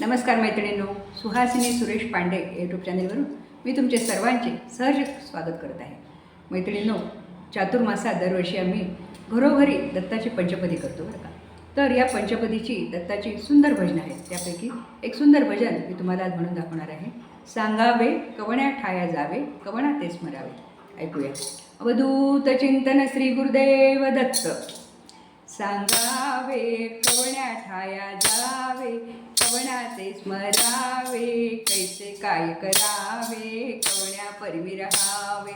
नमस्कार मैत्रिणींनो सुहासिनी सुरेश पांडे यूट्यूब चॅनेलवरून मी तुमचे सर्वांचे सहज स्वागत करत आहे. मैत्रिणींनो चातुर्मासात दरवर्षी आम्ही घरोघरी दत्ताची पंचपदी करतो बरं का? तर या पंचपदीची दत्ताची सुंदर भजनं आहेत त्यापैकी एक सुंदर भजन मी तुम्हाला आज म्हणून दाखवणार आहे. सांगावे कवण्या ठाया जावे कवणा ते स्मरावे. ऐकूया. अवधूत चिंतन श्री गुरुदेव दत्त. सांगावे कवण्या ठाया जावे कवण्या स्मरावे कैसे काय करावे कवण्या परवी रहावे.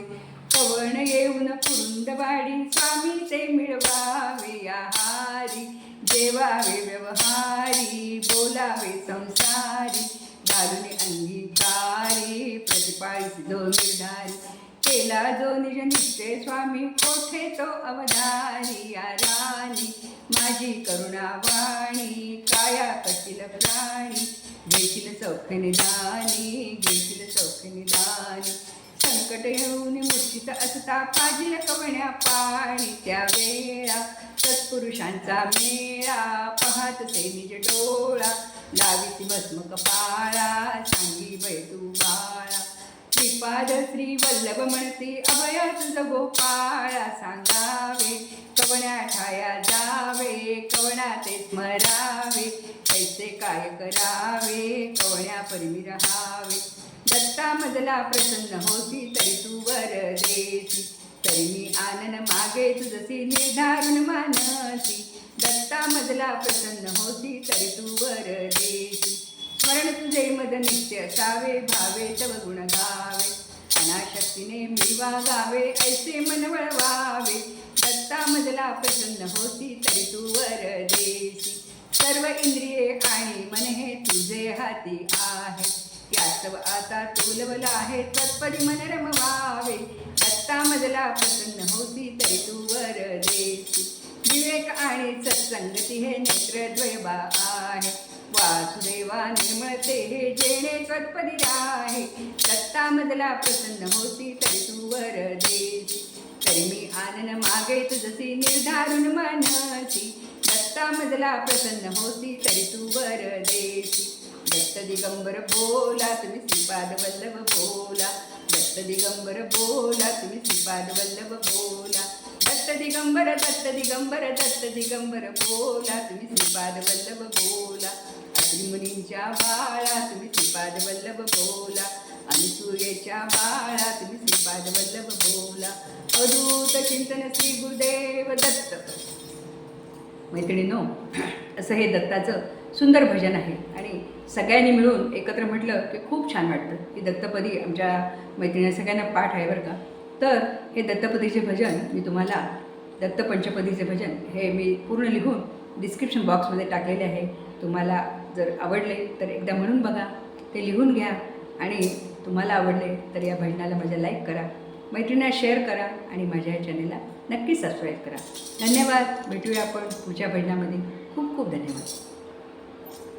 कवण येऊन कुंडवाडी स्वामी ते मिळवावे आहारी देवावे व्यवहारी बोलावे संसारी दारुणी अंगीकारी प्रतिपाळी दोन निर्धारी. केला जो निज निश्चय स्वामी कोठे तो अवधारी या राणी? माझी करुणावाणी काया कशील प्राणी? घेशील चौख निदानी घेशील चौख निदानी. संकट येऊन मूर्छित असता पाजील कवण्या पाणी. त्या वेळा सत्पुरुषांचा मेळा पाहत ते निज डोळा. लाविती भस्म कपाळा सांगी बैतू पाद श्री वल्लभ म्हणती अभय तुझ गोपाळा सांगावे कवण्या ठाया जावे कवणा ते स्मरावे कैसे काय करावे कवण्या परमी रहावे. दत्ता मजला प्रसन्न होती तरी तू वर देती तरी मी आनन मागे तुझसी निर्धारून मानसी. दत्ता मजला प्रसन्न होती तरी तू वर देती स्मरण तुझे मद नित्य असावे भावे तव गुण गावे अनाशक्तीने मी वागावे ऐसे मन वळवावे। दत्ता मजला प्रसन्न होती तरी तू वर देसी सर्व इंद्रिये आणि मन हे तुझे हाती आहे। यास्तव आता तोलवला आहे तत्परी मन रमवावे। दत्ता मजला प्रसन्न होती तरी तू वर देसी विवेक आणि सत्संगती हे नेत्रद्वयबा आहे। वासुदेवा निर्मळते हे जेणे त्वत्पदी आहे. दत्ता मजला प्रसन्न होती तरी तू वर देसी तरी मी आनन मागे तुझसी निर्धारून मनसी. दत्ता मजला प्रसन्न होती तरी तू वर देसी दत्त दिगंबर बोला तुम्ही श्रीपाद वल्लभ बोला. दत्त दिगंबर बोला तुम्ही श्रीपाद वल्लभ बोला. दत्त दिगंबर दत्त दिगंबर दत्त दिगंबर बोला तुम्ही श्रीपाद वल्लभ बोला. अग्नी मुनींच्या बाळा तुम्ही श्रीपाद वल्लभ बोला आणि सूर्याच्या बाळा तुम्ही श्रीपाद वल्लभ बोला अदूत चिंतन श्री गुरुदेव दत्त. मैत्रिणीनो असं हे दत्ताचं सुंदर भजन आहे. आणि सगळ्यांनी मिळून एकत्र म्हटलं की खूप छान वाटतं. की दत्तपदी आमच्या मैत्रिणी सगळ्यांना पाठ आहे बरं का. तर हे दत्तपदीचे भजन मी तुम्हाला दत्त पंचपदीचे भजन हे मी पूर्ण लिहून डिस्क्रिप्शन बॉक्समध्ये टाकलेले आहे. तुम्हाला जर आवडले तर एकदा म्हणून बघा ते लिहून घ्या आणि तुम्हाला आवडले तर या भजनाला माझ्या लाईक करा मैत्रिणींना शेअर करा आणि माझ्या या चॅनेलला नक्की सबस्क्राईब करा. धन्यवाद. भेटूया आपण पुढच्या भजनामध्ये खूप खूप धन्यवाद.